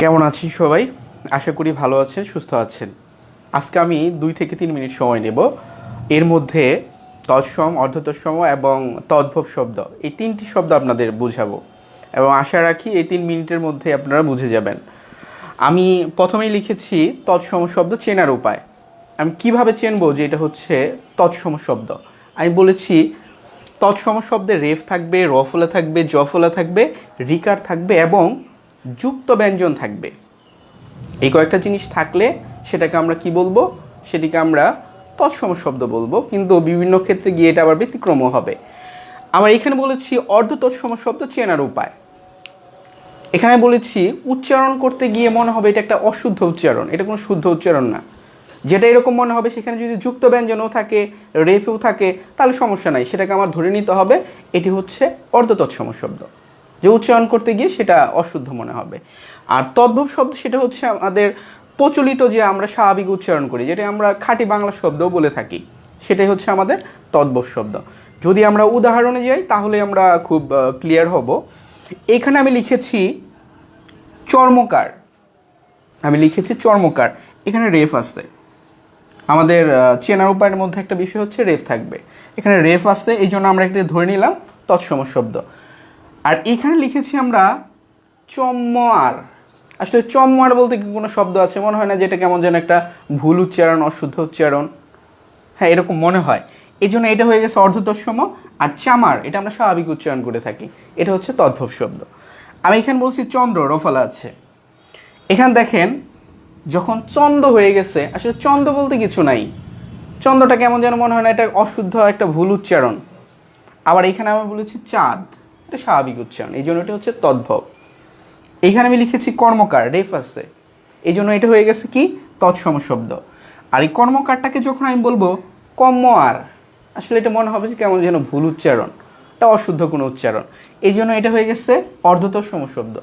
কেমন আছেন সবাই? আশা করি ভালো আছেন, সুস্থ আছেন। আজকে আমি দুই থেকে তিন মিনিট সময় নেব। এর মধ্যে তৎসম, অর্ধতৎসম এবং তদ্ভব শব্দ। এই তিনটি শব্দ আপনাদের বুঝাবো এবং আশা রাখি এই তিন মিনিটের মধ্যে আপনারা বুঝে যাবেন। আমি প্রথমেই লিখেছি তৎসম শব্দ চেনার উপায়। আমি কীভাবে চেনবো যে এটা হচ্ছে তৎসম শব্দ? আমি বলেছি, তৎসম শব্দে রেফ থাকবে, রফলা থাকবে, জফলা থাকবে, রিকার থাকবে এবং যুক্ত ব্যঞ্জন থাকবে। এই কয়েকটা জিনিস থাকলে সেটাকে আমরা কি বলব? সেটিকে আমরা তৎসম শব্দ বলব, কিন্তু বিভিন্ন ক্ষেত্রে গিয়ে এটা আবার ব্যতিক্রমও হবে। আবার এখানে বলেছি অর্ধ তৎসম শব্দ চেনার উপায়। এখানে বলেছি উচ্চারণ করতে গিয়ে মনে হবে এটা একটা অশুদ্ধ উচ্চারণ, এটা কোনো শুদ্ধ উচ্চারণ না। যেটা এরকম মনে হবে, সেখানে যদি যুক্ত ব্যঞ্জনও থাকে, রেফেও থাকে, তাহলে সমস্যা নাই, সেটাকে আমার ধরে নিতে হবে। এটি হচ্ছে অর্ধতৎসম শব্দ। যে উচ্চারণ করতে গিয়ে সেটা অশুদ্ধ মনে হবে। আর তদ্ভব শব্দ সেটা হচ্ছে আমাদের প্রচলিত যে আমরা স্বাভাবিক উচ্চারণ করি, যেটা আমরা খাঁটি বাংলা শব্দও বলে থাকি, সেটাই হচ্ছে আমাদের তদ্ভব শব্দ। যদি আমরা উদাহরণে যাই, তাহলে আমরা খুব ক্লিয়ার হব। এখানে আমি লিখেছি চর্মকার। আমি লিখেছি চর্মকার। এখানে রেফ আসতে আমাদের চেনার উপায়ের মধ্যে একটা বিষয় হচ্ছে রেফ থাকবে। এখানে রেফ আসতে এই জন্য আমরা একটা ধরে নিলাম তৎসম শব্দ। আর এখানে লিখেছি আমরা চম্মার আসলে চম্মার বলতে কি কোনো শব্দ আছে? মনে হয় না যেটা কেমন যেন একটা ভুল উচ্চারণ, অশুদ্ধ উচ্চারণ। হ্যাঁ এরকম মনে হয়। এই জন্য এটা হয়ে গেছে অর্ধতৎসম আর চামার, এটা আমরা স্বাভাবিক উচ্চারণ করে থাকি। এটা হচ্ছে তদ্ভব শব্দ। আমি এখানে বলছি চন্দ্র, রফলা আছে। এখানে দেখেন, যখন চন্দ্র হয়ে গেছে, আসলে চন্দ্র বলতে কিছু নাই। চন্দ্রটা কেমন যেন মনে হয় না, এটা অশুদ্ধ একটা ভুল উচ্চারণ। আবার এখানে আমি বলেছি চাঁদ। এটা স্বাভাবিক উচ্চারণ। এই জন্য এটা হচ্ছে তদ্ভব। এইখানে আমি লিখেছি কর্মকার, রেফ আছে। এই জন্য এটা হয়ে গেছে কি? তৎসম শব্দ। আর এই কর্মকারটাকে যখন আমি বলব কম্ম আর আসলে এটা মনে হবে যে কেমন যেন ভুল উচ্চারণ এটা অশুদ্ধ কোনো উচ্চারণ। এই জন্য এটা হয়ে গেছে অর্ধতৎসম শব্দ।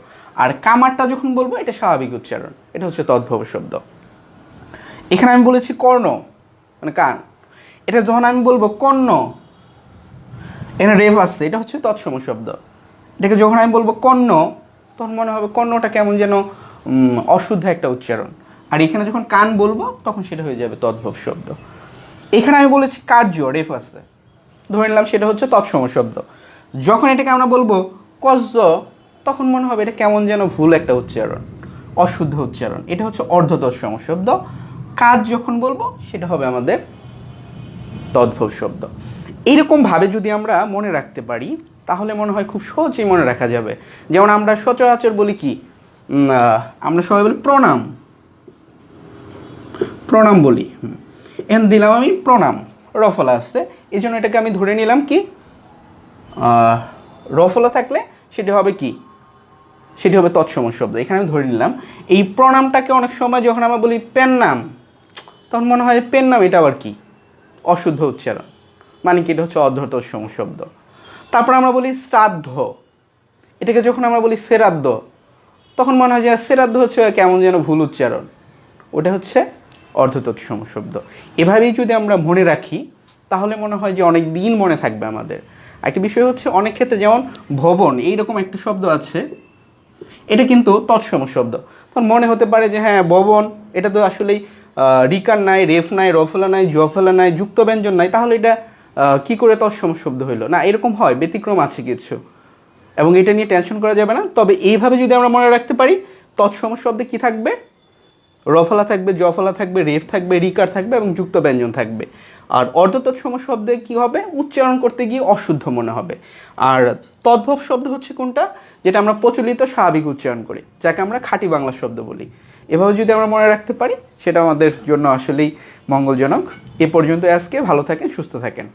আর কামারটা যখন বলব, এটা স্বাভাবিক উচ্চারণ। এটা হচ্ছে তদ্ভব শব্দ। এখানে আমি বলেছি কর্ণ মানে কান। এটা যখন আমি বলব কর্ণ, এখানে রেফ আসছে এটা হচ্ছে তৎসম শব্দ। এটাকে যখন আমি বলব কর্ণ, তখন মনে হবে কর্ণটা কেমন যেন অশুদ্ধ একটা উচ্চারণ। আর এখানে যখন কান বলব, তখন সেটা হয়ে যাবে তদ্ভব শব্দ। এখানে আমি বলেছি কার্য রেফ ধরে নিলাম সেটা হচ্ছে তৎসম শব্দ। যখন এটাকে আমরা বলব কজ্জ, তখন মনে হবে এটা কেমন যেন ভুল একটা উচ্চারণ, অশুদ্ধ উচ্চারণ। এটা হচ্ছে অর্ধ তৎসম শব্দ। কাজ যখন বলব, সেটা হবে আমাদের তদ্ভব শব্দ। এইরকমভাবে যদি আমরা মনে রাখতে পারি তাহলে মনে হয় খুব সহজেই মনে রাখা যাবে। যেমন আমরা সচরাচর বলি কি? আমরা সবাই বলি প্রণাম। প্রণাম বলি এন দিলাম আমি প্রণাম রফলা আসছে। এই জন্য এটাকে আমি ধরে নিলাম কি? রফলা থাকলে সেটি হবে কি? সেটি হবে তৎসম শব্দ। এখানে আমি ধরে নিলাম। এই প্রণামটাকে অনেক সময় যখন আমরা বলি পেন নাম তখন মনে হয় পেন নাম এটা আবার কি? অশুদ্ধ উচ্চারণ। মানে কি? এটা হচ্ছে অর্ধতৎসম শব্দ। তারপর আমরা বলি শ্রাদ্ধ। এটাকে যখন আমরা বলি শ্রাদ্ধ, তখন মনে হয় যে সেরাদ্দ হচ্ছে কেমন যেন ভুল উচ্চারণ। ওটা হচ্ছে অর্ধতৎসম শব্দ এভাবেই যদি আমরা মনে রাখি, তাহলে মনে হয় যে অনেক দিন মনে থাকবে আমাদের। একটা বিষয় হচ্ছে অনেক ক্ষেত্রে যেমন ভবন, এইরকম একটা শব্দ আছে, এটা কিন্তু তৎসম শব্দ। তখন মনে হতে পারে যে হ্যাঁ ভবন, এটা তো আসলেই রিকার নাই, রেফ নাই, রফলা নাই, জফলা নাই যুক্ত ব্যঞ্জন নাই, তাহলে এটা কি করে তৎসম শব্দ হইল? না, এরকম হয়, ব্যতিক্রম আছে কিছু। এবং এটা নিয়ে টেনশন করা যাবে না। তবে এইভাবে যদি আমরা মনে রাখতে পারি তৎসম শব্দে কি থাকবে? রফলা থাকবে জফলা থাকবে, রেফ থাকবে, রিকার থাকবে এবং যুক্ত ব্যঞ্জন থাকবে। আর অর্ধতৎসম শব্দে কি হবে? উচ্চারণ করতে গিয়ে অশুদ্ধ মনে হবে। আর তদ্ভব শব্দ হচ্ছে কোনটা? যেটা আমরা প্রচলিত স্বাভাবিক উচ্চারণ করি, যাকে আমরা খাঁটি বাংলা শব্দ বলি। এভাবে যদি আমরা মনে রাখতে পারি, সেটা আমাদের জন্য আসলেই মঙ্গলজনক। এ পর্যন্ত আজকে। ভালো থাকেন, সুস্থ থাকেন।